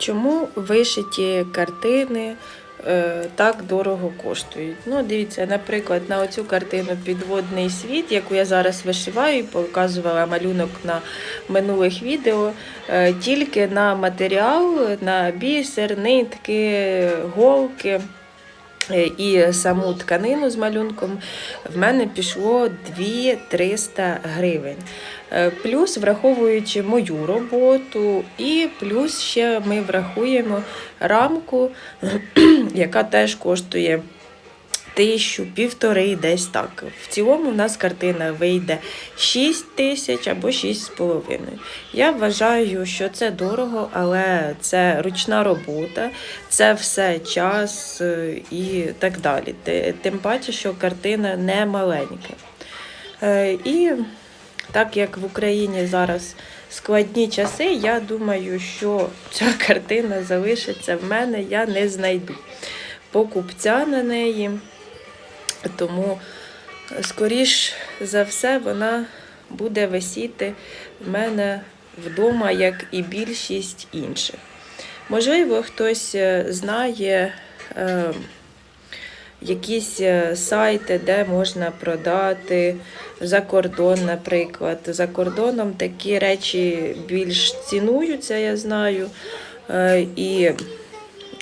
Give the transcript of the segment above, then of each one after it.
Чому вишиті картини е, так дорого коштують? Ну, дивіться, наприклад, на оцю картину Підводний світ, яку я зараз вишиваю і показувала малюнок на минулих відео, е, тільки на матеріал, на бісер, нитки, голки. Е, І саму тканину з малюнком в мене пішло 2-300 гривень. Е, Плюс враховуючи мою роботу, і плюс ще ми врахуємо рамку, яка теж коштує тисячу, півтори, десь так. В цілому в нас картина вийде 6 тисяч або 6,5. Я вважаю, що це дорого, але це ручна робота, це все час е, і так далі. Тим паче, що картина не маленька. Е, І так як в Україні зараз складні часи, я думаю, що ця картина залишиться в мене, я не знайду покупця на неї. Тому, скоріш за все, вона буде висіти в мене вдома, як і більшість інших. Можливо, хтось е, знає е, якісь е, сайти, де можна продати за кордон, наприклад. За кордоном такі речі більш цінуються, я знаю. Е, І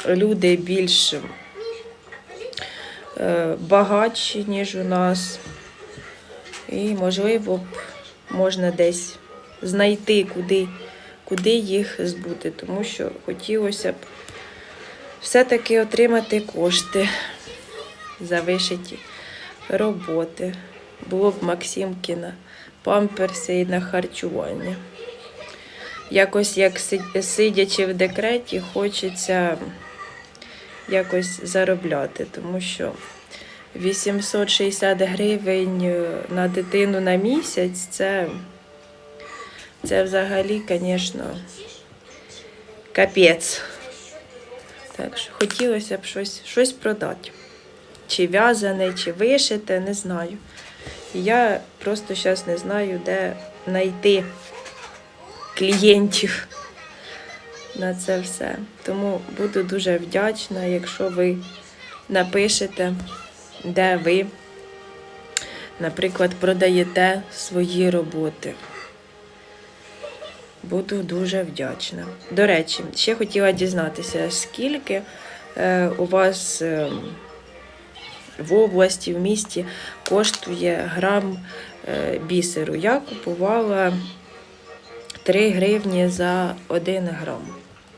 люди більш багатші, ніж у нас. І, можливо, б можна десь знайти, куди, куди їх збути, тому що хотілося б все-таки отримати кошти за вишиті роботи. Було б Максимкіна памперси і на харчування. Якось як сидячи в декреті, хочеться якось заробляти, тому що 860 гривень е, на дитину на місяць це, це взагалі, звісно, капець. Так що хотілося б щось, щось продати. Чи в'язане, чи вишите, не знаю. Я просто зараз не знаю, де знайти клієнтів на це все. Тому буду дуже вдячна, якщо ви напишете, де ви, наприклад, продаєте свої роботи. Буду дуже вдячна. До речі, ще хотіла дізнатися, скільки е, у вас е, в області, в місті коштує грам е, бісеру. Я купувала 3 гривні за 1 грам.